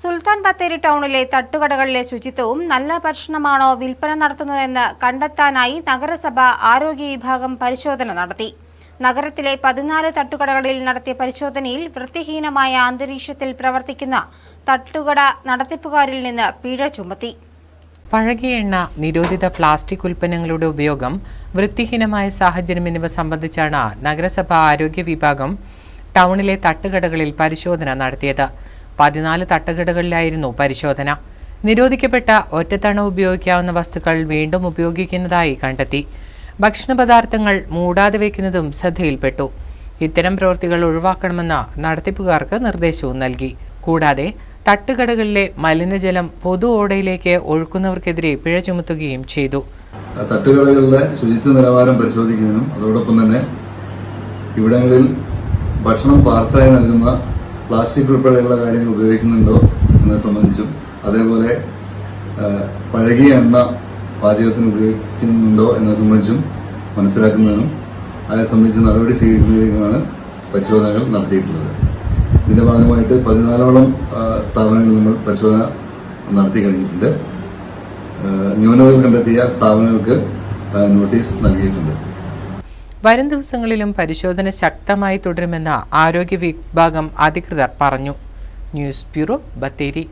സുൽത്താൻ ബത്തേരി ടൗണിലെ തട്ടുകടകളിലെ ശുചിത്വവും നല്ല ഭക്ഷണമാണോ വിൽപ്പന നടത്തുന്നതെന്ന് കണ്ടെത്താനായി നഗരസഭ ആരോഗ്യ വിഭാഗം പരിശോധന നടത്തി. നഗരത്തിലെ പതിനാല് തട്ടുകടകളിൽ നടത്തിയ പരിശോധനയിൽ വൃത്തിഹീനമായ അന്തരീക്ഷത്തിൽ പ്രവർത്തിക്കുന്ന തട്ടുകട നടത്തിപ്പുകാരിൽ നിന്ന് പിഴ ചുമത്തി. പഴകിയ എണ്ണ നിരോധിത പ്ലാസ്റ്റിക് ഉൽപ്പന്നങ്ങളുടെ ഉപയോഗം വൃത്തിഹീനമായ സാഹചര്യം എന്നിവ സംബന്ധിച്ചാണ് നഗരസഭാ ആരോഗ്യ വിഭാഗം ടൗണിലെ തട്ടുകടകളിൽ പരിശോധന നടത്തിയത്. പതിനാല് തട്ടുകടകളിലായിരുന്നു പരിശോധന. നിരോധിക്കപ്പെട്ട ഒറ്റത്തവണ ഉപയോഗിക്കാവുന്ന വസ്തുക്കൾ വീണ്ടും ഉപയോഗിക്കുന്നതായി കണ്ടെത്തി. ഭക്ഷണ പദാർത്ഥങ്ങൾ മൂടാതെ വയ്ക്കുന്നതും ശ്രദ്ധയിൽപ്പെട്ടു. ഇത്തരം പ്രവൃത്തികൾ ഒഴിവാക്കണമെന്ന് നടത്തിപ്പുകാർക്ക് നിർദ്ദേശവും നൽകി. കൂടാതെ തട്ടുകടകളിലെ മലിനജലം പൊതു ഓടയിലേക്ക് ഒഴുക്കുന്നവർക്കെതിരെ പിഴ ചുമത്തുകയും ചെയ്തു. തട്ടുകടകളിലെ ശുചിത്വ നിലവാരം പരിശോധിക്കുന്നതിനും അതോടൊപ്പം തന്നെ ഇവിടങ്ങളിൽ ഭക്ഷണം പാർസലായി നൽകുന്ന പ്ലാസ്റ്റിക് ഉൾപ്പെടെയുള്ള കാര്യങ്ങൾ ഉപയോഗിക്കുന്നുണ്ടോ എന്നത് സംബന്ധിച്ചും? അതേപോലെ പഴകിയ എണ്ണ പാചകത്തിന് ഉപയോഗിക്കുന്നുണ്ടോ എന്നത് സംബന്ധിച്ചും മനസ്സിലാക്കുന്നതിനും അതിനെ സംബന്ധിച്ച് നടപടി സ്വീകരിക്കുന്നതിനുമാണ് പരിശോധനകൾ നടത്തിയിട്ടുള്ളത്. ഇതിന്റെ ഭാഗമായിട്ട് പതിനാലോളം സ്ഥാപനങ്ങൾ നമ്മൾ പരിശോധന നടത്തി കഴിഞ്ഞിട്ടുണ്ട്. ന്യൂനതകൾ കണ്ടെത്തിയ സ്ഥാപനങ്ങൾക്ക് നോട്ടീസ് നൽകിയിട്ടുണ്ട്. വരും ദിവസങ്ങളിലും പരിശോധന ശക്തമായി തുടരുമെന്ന് ആരോഗ്യ വിഭാഗം അധികൃതർ പറഞ്ഞു. News bureau Bathery.